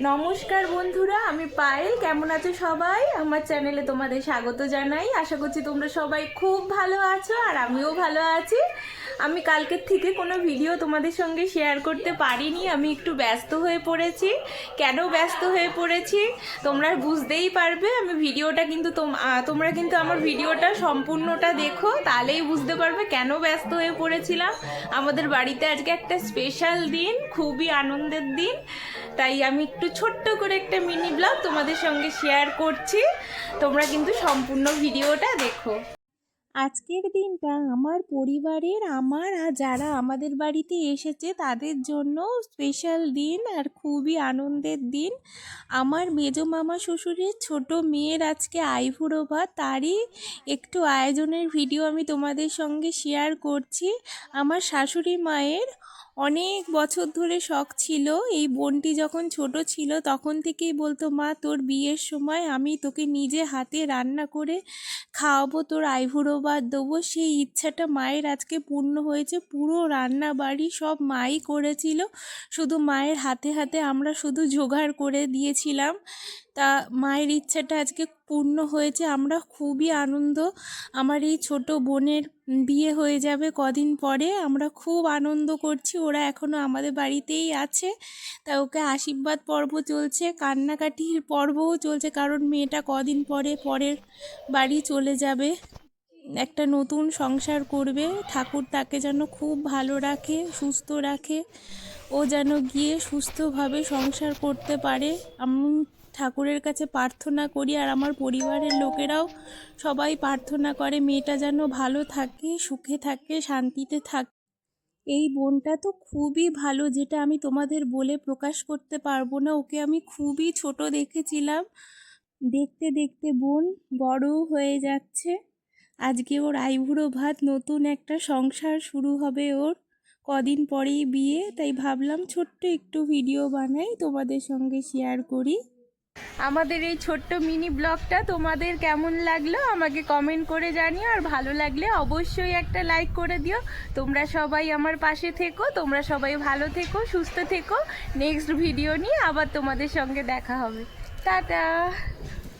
নমস্কার বন্ধুরা, আমি পায়েল। কেমন আছো সবাই? আমার চ্যানেলে তোমাদের স্বাগত জানাই। আশা করছি তোমরা সবাই খুব ভালো আছো আর আমিও ভালো আছি। আমি কালকের থেকে কোনো ভিডিও তোমাদের সঙ্গে শেয়ার করতে পারিনি। আমি একটু ব্যস্ত হয়ে পড়েছি। কেন ব্যস্ত হয়ে পড়েছি? তোমরা বুঝতেই পারবে। আমি ভিডিওটা কিন্তু তোম- তোমরা কিন্তু আমার ভিডিওটা সম্পূর্ণটা দেখো, তাহলেই বুঝতে পারবে কেন ব্যস্ত হয়ে পড়েছিলাম। আমাদের বাড়িতে আজকে একটা স্পেশাল দিন, খুবই আনন্দের দিন। তাই আমি একটু ছোট্ট করে একটা মিনি ব্লগ তোমাদের সঙ্গে শেয়ার করছি। তোমরা কিন্তু সম্পূর্ণ ভিডিওটা দেখো। আজকের দিনটা আমার পরিবারের, আমার আর যারা আমাদের বাড়িতে এসেছে তাদের জন্য স্পেশাল দিন আর খুবই আনন্দের দিন। আমার মেজো মামা শ্বশুরের ছোট মেয়ের আজকে আইভুড়ো ভাত, তারই একটু আয়োজনের ভিডিও আমি তোমাদের সঙ্গে শেয়ার করছি। আমার শাশুড়ি মায়ের অনেক বছর ধরে শখ ছিল। এই বোনটি যখন ছোট ছিল, তখন থেকেই বলতো, মা, তোর বিয়ের সময় আমি তোকে নিজে হাতে রান্না করে খাওয়াবো, তোর আইভুড়ো ভাত দেবো। সেই ইচ্ছাটা মায়ের আজকে পূর্ণ হয়েছে। পুরো রান্না বাড়ি সব মাই করেছিল। শুধু মায়ের হাতে হাতে আমরা শুধু জোগাড় করে দিয়েছিলাম। তা মায়ের ইচ্ছাটা আজকে পূর্ণ হয়েছে, আমরা খুবই আনন্দ। আমার এই ছোট বোনের বিয়ে হয়ে যাবে কদিন পরে, আমরা খুব আনন্দ করছি, ওরা এখনও আমাদের বাড়িতেই আছে। তা ওকে আশীর্বাদ পর্ব চলছে, কান্নাকাটির পর্বও চলছে, কারণ মেয়েটা কদিন পরে পরের বাড়ি চলে যাবে। একটা নতুন সংসার করবে, ঠাকুর তাকে যেন খুব ভালো রাখে, সুস্থ রাখে। ও যেন গিয়ে সুস্থভাবে সংসার করতে পারে। আমি ঠাকুরের কাছে প্রার্থনা করি আর আমার পরিবারের লোকেরাও সবাই প্রার্থনা করে, মেয়েটা যেন ভালো থাকে, সুখে থাকে, শান্তিতে থাকে। এই বোনটা তো খুবই ভালো, যেটা আমি তোমাদের বলে প্রকাশ করতে পারব না। ওকে আমি খুবই ছোট দেখেছিলাম। দেখতে দেখতে বোন বড় হয়ে যাচ্ছে। আজকে ওর আইবুড়ো ভাত, নতুন একটা সংসার শুরু হবে ওর। কদিন পরেই বিয়ে, তাই ভাবলাম ছোট্ট একটু ভিডিও বানাই, তোমাদের সঙ্গে শেয়ার করি। আমাদের এই ছোট্ট মিনি ব্লগটা তোমাদের কেমন লাগল আমাকে কমেন্ট করে জানিও, আর ভালো লাগলে অবশ্যই একটা লাইক করে দিও। তোমরা সবাই আমার পাশে থেকো, তোমরা সবাই ভালো থেকো, সুস্থ থেকো। নেক্সট ভিডিও নিয়ে আবার তোমাদের সঙ্গে দেখা হবে। টাটা!